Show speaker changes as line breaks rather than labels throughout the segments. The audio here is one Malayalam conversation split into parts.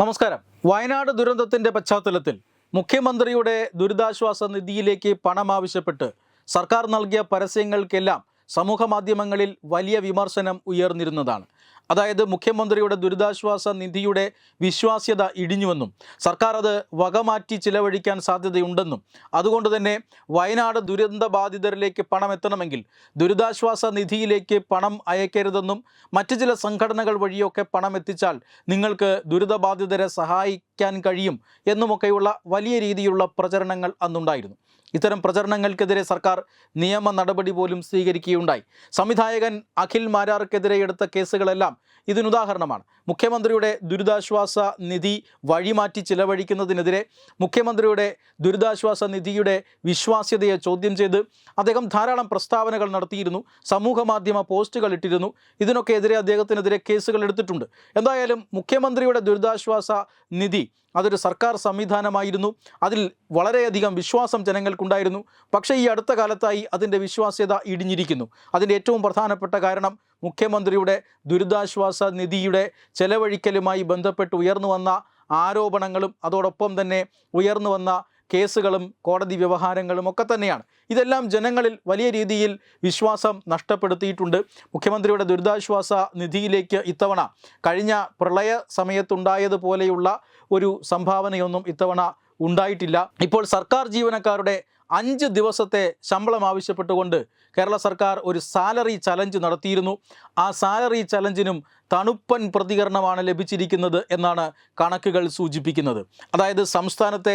നമസ്കാരം. വയനാട് ദുരന്തത്തിന്റെ പശ്ചാത്തലത്തിൽ മുഖ്യമന്ത്രിയുടെ ദുരിതാശ്വാസ നിധിയിലേക്ക് പണം ആവശ്യപ്പെട്ട് സർക്കാർ നൽകിയ പരസ്യങ്ങൾക്കെല്ലാം സമൂഹ മാധ്യമങ്ങളിൽ വലിയ വിമർശനം ഉയർന്നിരുന്നതാണ്. അതായത് മുഖ്യമന്ത്രിയുടെ ദുരിതാശ്വാസ നിധിയുടെ വിശ്വാസ്യത ഇടിഞ്ഞുവെന്നും സർക്കാർ അത് വകമാറ്റി ചിലവഴിക്കാൻ സാധ്യതയുണ്ടെന്നും. അതുകൊണ്ട് തന്നെ വയനാട് ദുരന്ത ബാധിതരിലേക്ക് പണം എത്തണമെങ്കിൽ ദുരിതാശ്വാസ നിധിയിലേക്ക് പണം അയക്കരുതെന്നും മറ്റ് ചില സംഘടനകൾ വഴിയൊക്കെ പണം എത്തിച്ചാൽ നിങ്ങൾക്ക് ദുരിതബാധിതരെ സഹായിക്കാൻ കഴിയും എന്നുമൊക്കെയുള്ള വലിയ രീതിയിലുള്ള പ്രചരണങ്ങൾ അന്നുണ്ടായിരുന്നു. ഇത്തരം പ്രചരണങ്ങൾക്കെതിരെ സർക്കാർ നിയമ നടപടി പോലും സ്വീകരിക്കുകയുണ്ടായി. സംവിധായകൻ അഖിൽ മാരാർക്കെതിരെ എടുത്ത കേസുകളെല്ലാം ഇതിനുദാഹരണമാണ് മുഖ്യമന്ത്രിയുടെ ദുരിതാശ്വാസ നിധി വഴിമാറ്റി ചിലവഴിക്കുന്നതിനെതിരെ മുഖ്യമന്ത്രിയുടെ ദുരിതാശ്വാസ നിധിയുടെ വിശ്വാസ്യതയെ ചോദ്യം ചെയ്ത് അദ്ദേഹം ധാരാളം പ്രസ്താവനകൾ നടത്തിയിരുന്നു സമൂഹ മാധ്യമ പോസ്റ്റുകൾ ഇട്ടിരുന്നു. ഇതിനൊക്കെ എതിരെ അദ്ദേഹത്തിനെതിരെ കേസുകൾ എടുത്തിട്ടുണ്ട്. എന്തായാലും മുഖ്യമന്ത്രിയുടെ ദുരിതാശ്വാസ നിധി അതൊരു സർക്കാർ സംവിധാനമായിരുന്നു. അതിൽ വളരെയധികം വിശ്വാസം ജനങ്ങൾക്കുണ്ടായിരുന്നു. പക്ഷേ ഈ അടുത്ത കാലത്തായി അതിന്റെ വിശ്വാസ്യത ഇടിഞ്ഞിരിക്കുന്നു. അതിന്റെ ഏറ്റവും പ്രധാനപ്പെട്ട കാരണം മുഖ്യമന്ത്രിയുടെ ദുരിതാശ്വാസ നിധിയുടെ ചെലവഴിക്കലുമായി ബന്ധപ്പെട്ട് ഉയർന്നു വന്ന ആരോപണങ്ങളും അതോടൊപ്പം തന്നെ ഉയർന്നു വന്ന കേസുകളും കോടതി വ്യവഹാരങ്ങളും ഒക്കെ തന്നെയാണ്. ഇതെല്ലാം ജനങ്ങളിൽ വലിയ രീതിയിൽ വിശ്വാസം നഷ്ടപ്പെടുത്തിയിട്ടുണ്ട്. മുഖ്യമന്ത്രിയുടെ ദുരിതാശ്വാസ നിധിയിലേക്ക് ഇത്തവണ കഴിഞ്ഞ പ്രളയ സമയത്തുണ്ടായതുപോലെയുള്ള ഒരു സംഭാവനയൊന്നും ഇത്തവണ ഉണ്ടായിട്ടില്ല. ഇപ്പോൾ സർക്കാർ ജീവനക്കാരുടെ അഞ്ച് ദിവസത്തെ ശമ്പളം ആവശ്യപ്പെട്ടുകൊണ്ട് കേരള സർക്കാർ ഒരു സാലറി ചലഞ്ച് നടത്തിയിരുന്നു. ആ സാലറി ചലഞ്ചിനും തണുപ്പൻ പ്രതികരണമാണ് ലഭിച്ചിരിക്കുന്നത് എന്നാണ് കണക്കുകൾ സൂചിപ്പിക്കുന്നത്. അതായത് സംസ്ഥാനത്തെ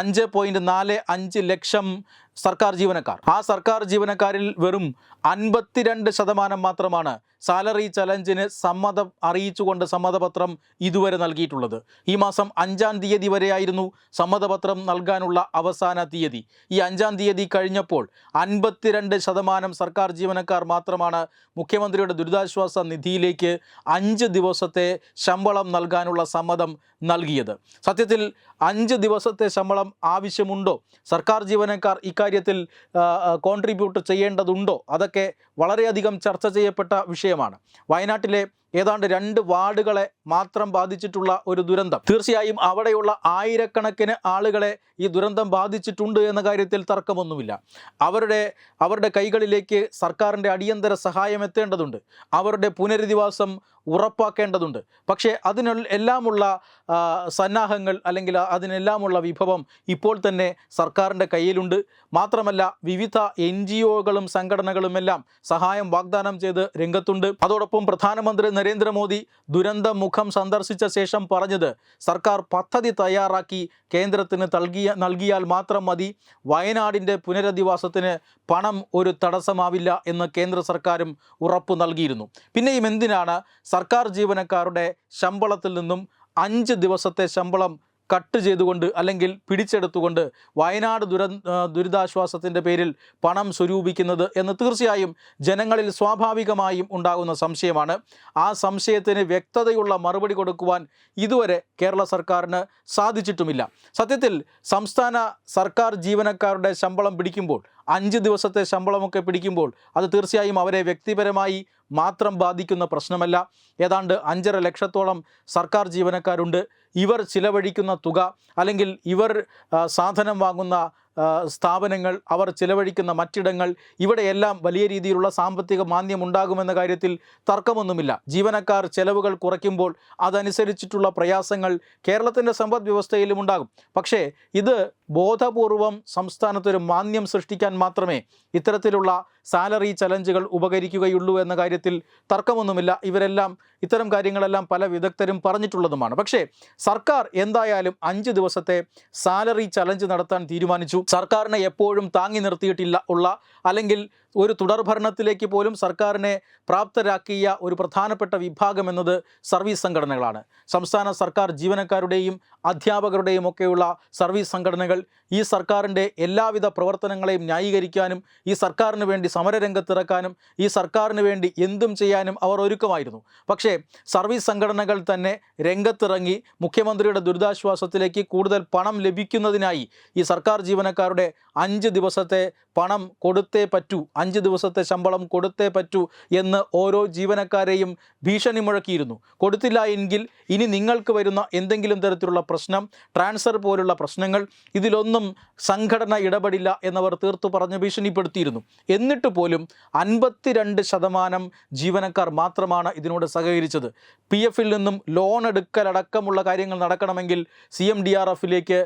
അഞ്ച് പോയിന്റ് നാല് അഞ്ച് ലക്ഷം സർക്കാർ ജീവനക്കാർ. ആ സർക്കാർ ജീവനക്കാരിൽ വെറും അൻപത്തിരണ്ട് ശതമാനം മാത്രമാണ് സാലറി ചലഞ്ചിന് സമ്മതം അറിയിച്ചുകൊണ്ട് സമ്മതപത്രം ഇതുവരെ നൽകിയിട്ടുള്ളത്. ഈ മാസം അഞ്ചാം തീയതി വരെയായിരുന്നു സമ്മതപത്രം നൽകാനുള്ള അവസാന തീയതി. ഈ അഞ്ചാം തീയതി കഴിഞ്ഞപ്പോൾ അൻപത്തിരണ്ട് ശതമാനം സർക്കാർ ജീവനക്കാർ മാത്രമാണ് മുഖ്യമന്ത്രിയുടെ ദുരിതാശ്വാസ നിധിയിലേക്ക് അഞ്ച് ദിവസത്തെ ശമ്പളം നൽകാനുള്ള സമ്മതം നൽകിയത്. സത്യത്തിൽ അഞ്ച് ദിവസത്തെ ശമ്പളം ആവശ്യമുണ്ടോ? സർക്കാർ ജീവനക്കാർ ഇക്കാര്യത്തിൽ കോൺട്രിബ്യൂട്ട് ചെയ്യേണ്ടതുണ്ടോ? അതൊക്കെ വളരെയധികം ചർച്ച ചെയ്യപ്പെട്ട വിഷയമാണ്. വയനാട്ടിലെ ഏതാണ്ട് രണ്ട് വാർഡുകളെ മാത്രം ബാധിച്ചിട്ടുള്ള ഒരു ദുരന്തം. തീർച്ചയായും അവിടെയുള്ള ആയിരക്കണക്കിന് ആളുകളെ ഈ ദുരന്തം ബാധിച്ചിട്ടുണ്ട് എന്ന കാര്യത്തിൽ തർക്കമൊന്നുമില്ല. അവരുടെ അവരുടെ കൈകളിലേക്ക് സർക്കാരിന്റെ അടിയന്തര സഹായം എത്തേണ്ടതുണ്ട്. അവരുടെ പുനരധിവാസം ഉറപ്പാക്കേണ്ടതുണ്ട്. പക്ഷേ അതിന് എല്ലാമുള്ള സന്നാഹങ്ങൾ അല്ലെങ്കിൽ അതിനെല്ലാമുള്ള വിഭവം ഇപ്പോൾ തന്നെ സർക്കാരിന്റെ കയ്യിലുണ്ട്. മാത്രമല്ല വിവിധ എൻ ജി ഒകളും സംഘടനകളുമെല്ലാം സഹായം വാഗ്ദാനം ചെയ്ത് രംഗത്തുണ്ട്. അതോടൊപ്പം പ്രധാനമന്ത്രി നരേന്ദ്രമോദി ദുരന്ത മുഖം സന്ദർശിച്ച ശേഷം പറഞ്ഞത് സർക്കാർ പദ്ധതി തയ്യാറാക്കി കേന്ദ്രത്തിന് നൽകിയ നൽകിയാൽ മാത്രം മതി. വയനാടിന്റെ പുനരധിവാസത്തിന് പണം ഒരു തടസ്സമാവില്ല എന്ന് കേന്ദ്ര സർക്കാരും ഉറപ്പ് നൽകിയിരുന്നു. പിന്നെയും എന്തിനാണ് സർക്കാർ ജീവനക്കാരുടെ ശമ്പളത്തിൽ നിന്നും അഞ്ച് ദിവസത്തെ ശമ്പളം കട്ട് ചെയ്തുകൊണ്ട് അല്ലെങ്കിൽ പിടിച്ചെടുത്തുകൊണ്ട് വയനാട് ദുര ദുരിതാശ്വാസത്തിന്റെ പേരിൽ പണം സ്വരൂപിക്കുന്നത് എന്ന് തീർച്ചയായും ജനങ്ങളിൽ സ്വാഭാവികമായും ഉണ്ടാകുന്ന സംശയമാണ്. ആ സംശയത്തിന് വ്യക്തതയുള്ള മറുപടി കൊടുക്കുവാൻ ഇതുവരെ കേരള സർക്കാരിന് സാധിച്ചിട്ടുമില്ല. സത്യത്തിൽ സംസ്ഥാന സർക്കാർ ജീവനക്കാരുടെ ശമ്പളം പിടിക്കുമ്പോൾ അഞ്ച് ദിവസത്തെ ശമ്പളമൊക്കെ പിടിക്കുമ്പോൾ അത് തീർച്ചയായും അവരെ വ്യക്തിപരമായി മാത്രം ബാധിക്കുന്ന പ്രശ്നമല്ല. ഏതാണ്ട് അഞ്ചര ലക്ഷത്തോളം സർക്കാർ ജീവനക്കാരുണ്ട്. ഇവർ ചിലവഴിക്കുന്ന തുക അല്ലെങ്കിൽ ഇവർ സാധനം വാങ്ങുന്ന സ്ഥാപനങ്ങൾ അവർ ചിലവഴിക്കുന്ന മറ്റിടങ്ങൾ ഇവിടെയെല്ലാം വലിയ രീതിയിലുള്ള സാമ്പത്തിക മാന്ദ്യം ഉണ്ടാകുമെന്ന കാര്യത്തിൽ തർക്കമൊന്നുമില്ല. ജീവനക്കാർ ചെലവുകൾ കുറയ്ക്കുമ്പോൾ അതനുസരിച്ചിട്ടുള്ള പ്രയാസങ്ങൾ കേരളത്തിന്റെ സമ്പദ് വ്യവസ്ഥയിലും ഉണ്ടാകും. പക്ഷേ ഇത് ബോധപൂർവം സംസ്ഥാനത്തൊരു മാന്ദ്യം സൃഷ്ടിക്കാൻ മാത്രമേ ഇത്തരത്തിലുള്ള സാലറി ചലഞ്ചുകൾ ഉപകരിക്കുകയുള്ളൂ എന്ന കാര്യത്തിൽ തർക്കമൊന്നുമില്ല. ഇവരെല്ലാം ഇത്തരം കാര്യങ്ങളെല്ലാം പല വിദഗ്ധരും പറഞ്ഞിട്ടുള്ളതുമാണ്. പക്ഷേ സർക്കാർ എന്തായാലും അഞ്ച് ദിവസത്തെ സാലറി ചലഞ്ച് നടത്താൻ തീരുമാനിച്ചു. സർക്കാരിനെ എപ്പോഴും താങ്ങി നിർത്തിയിട്ടില്ല ഉള്ള അല്ലെങ്കിൽ ഒരു തുടർഭരണത്തിലേക്ക് പോലും സർക്കാരിനെ പ്രാപ്തരാക്കിയ ഒരു പ്രധാനപ്പെട്ട വിഭാഗം എന്നത് സർവീസ് സംഘടനകളാണ്. സംസ്ഥാന സർക്കാർ ജീവനക്കാരുടെയും അധ്യാപകരുടെയും ഒക്കെയുള്ള സർവീസ് സംഘടനകൾ ഈ സർക്കാരിന്റെ എല്ലാവിധ പ്രവർത്തനങ്ങളെയും ന്യായീകരിക്കാനും ഈ സർക്കാരിന് വേണ്ടി സമരരംഗത്തിറക്കാനും ഈ സർക്കാരിന് വേണ്ടി എന്തും ചെയ്യാനും അവർ ഒരുക്കമായിരുന്നു. പക്ഷേ സർവീസ് സംഘടനകൾ തന്നെ രംഗത്തിറങ്ങി മുഖ്യമന്ത്രിയുടെ ദുരിതാശ്വാസത്തിലേക്ക് കൂടുതൽ പണം ലഭിക്കുന്നതിനായി ഈ സർക്കാർ ജീവനക്കാരുടെ അഞ്ച് ദിവസത്തെ പണം കൊടുത്തേ പറ്റൂ അഞ്ച് ദിവസത്തെ ശമ്പളം കൊടുത്തേ പറ്റൂ എന്ന് ഓരോ ജീവനക്കാരെയും ഭീഷണി മുഴക്കിയിരുന്നു കൊടുത്തില്ല എങ്കിൽ ഇനി നിങ്ങൾക്ക് വരുന്ന എന്തെങ്കിലും തരത്തിലുള്ള പ്രശ്നം ട്രാൻസ്ഫർ പോലുള്ള പ്രശ്നങ്ങൾ ഇതിലൊന്നും സംഘടന ഇടപെടില്ല എന്നവർ തീർത്തു പറഞ്ഞ് ഭീഷണിപ്പെടുത്തിയിരുന്നു. എന്നിട്ട് പോലും അൻപത്തിരണ്ട് ശതമാനം ജീവനക്കാർ മാത്രമാണ് ഇതിനോട് സഹകരിച്ചത്. പി എഫിൽ നിന്നും ലോൺ എടുക്കലടക്കമുള്ള കാര്യങ്ങൾ നടക്കണമെങ്കിൽ സി എം ഡി ആർ എഫിലേക്ക്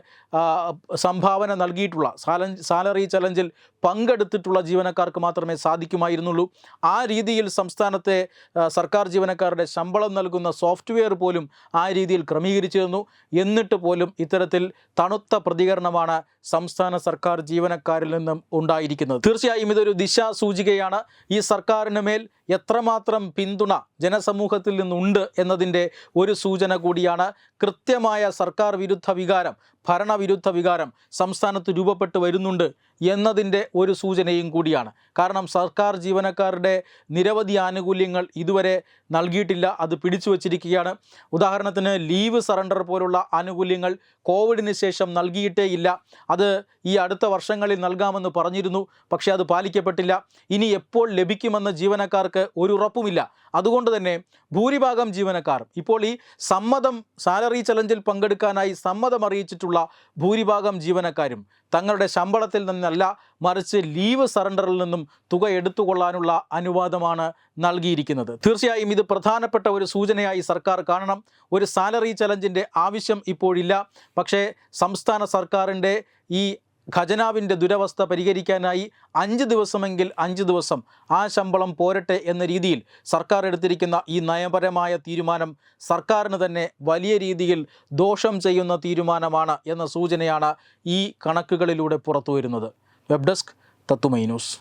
സംഭാവന നൽകിയിട്ടുള്ള സാലഞ്ച് സാലറി ചലഞ്ചിൽ പങ്കെടുത്തിട്ടുള്ള ജീവനക്കാർക്ക് മാത്രമേ സാധിക്കുമായിരുന്നുള്ളൂ. ആ രീതിയിൽ സംസ്ഥാനത്തെ സർക്കാർ ജീവനക്കാരുടെ ശമ്പളം നൽകുന്ന സോഫ്റ്റ്വെയർ പോലും ആ രീതിയിൽ ക്രമീകരിച്ചിരുന്നു. എന്നിട്ട് പോലും ഇത്തരത്തിൽ തണുത്ത പ്രതികരണമാണ് സംസ്ഥാന സർക്കാർ ജീവനക്കാരിൽ നിന്നും ഉണ്ടായിരിക്കുന്നത്. തീർച്ചയായും ഇതൊരു ദിശാസൂചികയാണ്. ഈ സർക്കാരിന് മേൽ എത്രമാത്രം പിന്തുണ ജനസമൂഹത്തിൽ നിന്നുണ്ട് എന്നതിന്റെ ഒരു സൂചന കൂടിയാണ്. കൃത്യമായ സർക്കാർ വിരുദ്ധ വികാരം ഭരണവിരുദ്ധ വികാരം സംസ്ഥാനത്ത് രൂപപ്പെട്ടു വരുന്നുണ്ട് എന്നതിന്റെ ഒരു സൂചനയും കൂടിയാണ്. കാരണം സർക്കാർ ജീവനക്കാരുടെ നിരവധി ആനുകൂല്യങ്ങൾ ഇതുവരെ നൽകിയിട്ടില്ല. അത് പിടിച്ചു വച്ചിരിക്കുകയാണ്. ഉദാഹരണത്തിന് ലീവ് സറണ്ടർ പോലുള്ള ആനുകൂല്യങ്ങൾ കോവിഡിന് ശേഷം നൽകിയിട്ടേ ഇല്ല. അത് ഈ അടുത്ത വർഷങ്ങളിൽ നൽകാമെന്ന് പറഞ്ഞിരുന്നു. പക്ഷേ അത് പാലിക്കപ്പെട്ടില്ല. ഇനി എപ്പോൾ ലഭിക്കുമെന്ന് ജീവനക്കാർക്ക് ഒരു ഉറപ്പുമില്ല. അതുകൊണ്ട് തന്നെ ഭൂരിഭാഗം ജീവനക്കാർ ഇപ്പോൾ ഈ സമ്മതം സാലറി ചലഞ്ചിൽ പങ്കെടുക്കാനായി സമ്മതം അറിയിച്ചിട്ടുള്ള ഭൂരിഭാഗം ജീവനക്കാരും തങ്ങളുടെ ശമ്പളത്തിൽ നിന്നല്ല മറിച്ച് ലീവ് സറണ്ടറിൽ നിന്നും തുക എടുത്തുകൊള്ളാനുള്ള അനുവാദമാണ് നൽകിയിരിക്കുന്നത്. തീർച്ചയായും ഇത് പ്രധാനപ്പെട്ട ഒരു സൂചനയായി സർക്കാർ കാണണം. ഒരു സാലറി ചലഞ്ചിന്റെ ആവശ്യം ഇപ്പോഴില്ല. പക്ഷേ സംസ്ഥാന സർക്കാരിന്റെ ഈ ഖജനാവിന്റെ ദുരവസ്ഥ പരിഹരിക്കാനായി അഞ്ച് ദിവസമെങ്കിൽ അഞ്ച് ദിവസം ആ ശമ്പളം പോരട്ടെ എന്ന രീതിയിൽ സർക്കാർ എടുത്തിരിക്കുന്ന ഈ നയപരമായ തീരുമാനം സർക്കാരിന് തന്നെ വലിയ രീതിയിൽ ദോഷം ചെയ്യുന്ന തീരുമാനമാണ് എന്ന സൂചനയാണ് ഈ കണക്കുകളിലൂടെ പുറത്തു വരുന്നത്. വെബ് ഡെസ്ക് തത്തുമൈ news.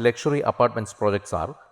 Luxury apartments projects Realizing